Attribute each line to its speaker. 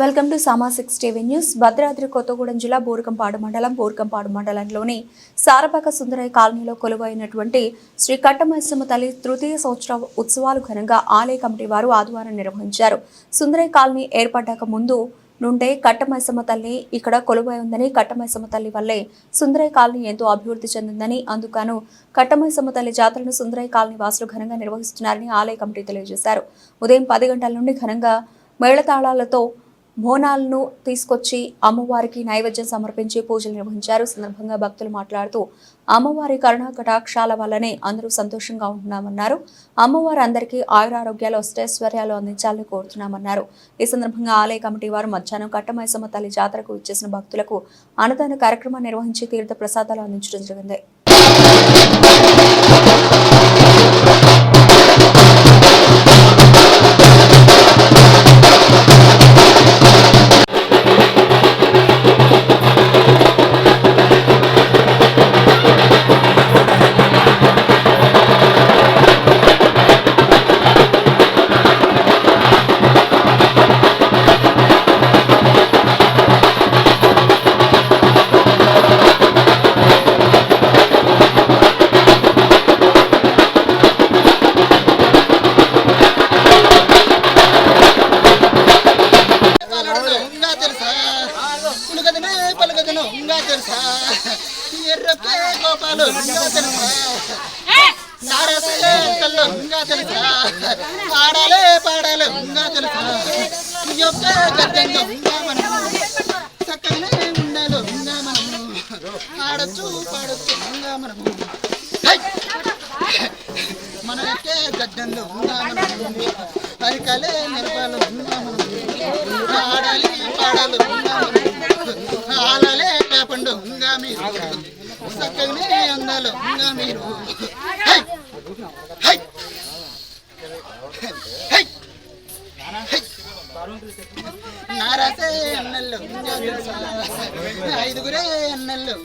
Speaker 1: Welcome to Sama six TV news. Bhadradri Kothagudem జిల్లా బోరుకంపాడు మండలం బోరుకంపాడు మండలంలోని సారపాక సుందరయ్య కాలనీలో కొలువైనటువంటి శ్రీ కట్టమైసమ్మ తల్లి తృతీయ సంవత్సర ఉత్సవాలు ఘనంగా ఆలయ కమిటీ వారు ఆదివారం నిర్వహించారు. సుందరయ్య కాలనీ ఏర్పడ్డాక ముందు నుండే కట్టమైసమ్మ తల్లి ఇక్కడ కొలువై ఉందని కట్టమైసమ్మ తల్లి వల్లే సుందరయ్య కాలనీ ఎంతో అభివృద్ధి చెందిందని అందుకను కట్టమైసమ్మ తల్లి జాతరను సుందరయ్య కాలనీ వాసులు ఘనంగా నిర్వహిస్తున్నారని ఆలయ కమిటీ తెలియజేశారు. ఉదయం పది గంటల నుండి ఘనంగా మేళతాళాలతో బోనాలను తీసుకొచ్చి అమ్మవారికి నైవేద్యం సమర్పించి పూజలు నిర్వహించారు. సందర్భంగా భక్తులు మాట్లాడుతూ అమ్మవారి కరుణా కటాక్షాల వల్లనే అందరూ సంతోషంగా ఉంటున్నామన్నారు. అమ్మవారు అందరికీ ఆయురారోగ్యాలు అష్టైశ్వర్యాలు అందించాలని కోరుతున్నామన్నారు. ఈ సందర్భంగా ఆలయ కమిటీ వారు మధ్యాహ్నం కట్టమైసమ్మ తల్లి జాతరకు ఇచ్చేసిన భక్తులకు అన్నదాన కార్యక్రమం నిర్వహించి తీర్థ ప్రసాదాలు అందించడం జరిగింది.
Speaker 2: పులగదను పలగదను ఉంగా తెలుసా ఎర్రకే గోపాలు ఉంగా తెలుసా నారసే కళ్ళు ఉంగా తెలుసా పాడాలే పాడాలే ఉంగా తెలుసా ఈ యొక్క గద్దంగా ఉంగా మనము. చక్కగానే ఉండాలి ఉంగా మనము. ఆడొచ్చు పాడొచ్చు ఉంగా మనము! మన యొక్క గడ్డంలో ఉంగా మనము. అరికాలే నిలపాలు ఉంగా మనము. ఆడాలి పాడాలి ఉంగా మనము మీరు? చక్కగానే అందాలు మీరు? హై! నారాసే అన్నల్లో ఐదుగురే అన్నల్లో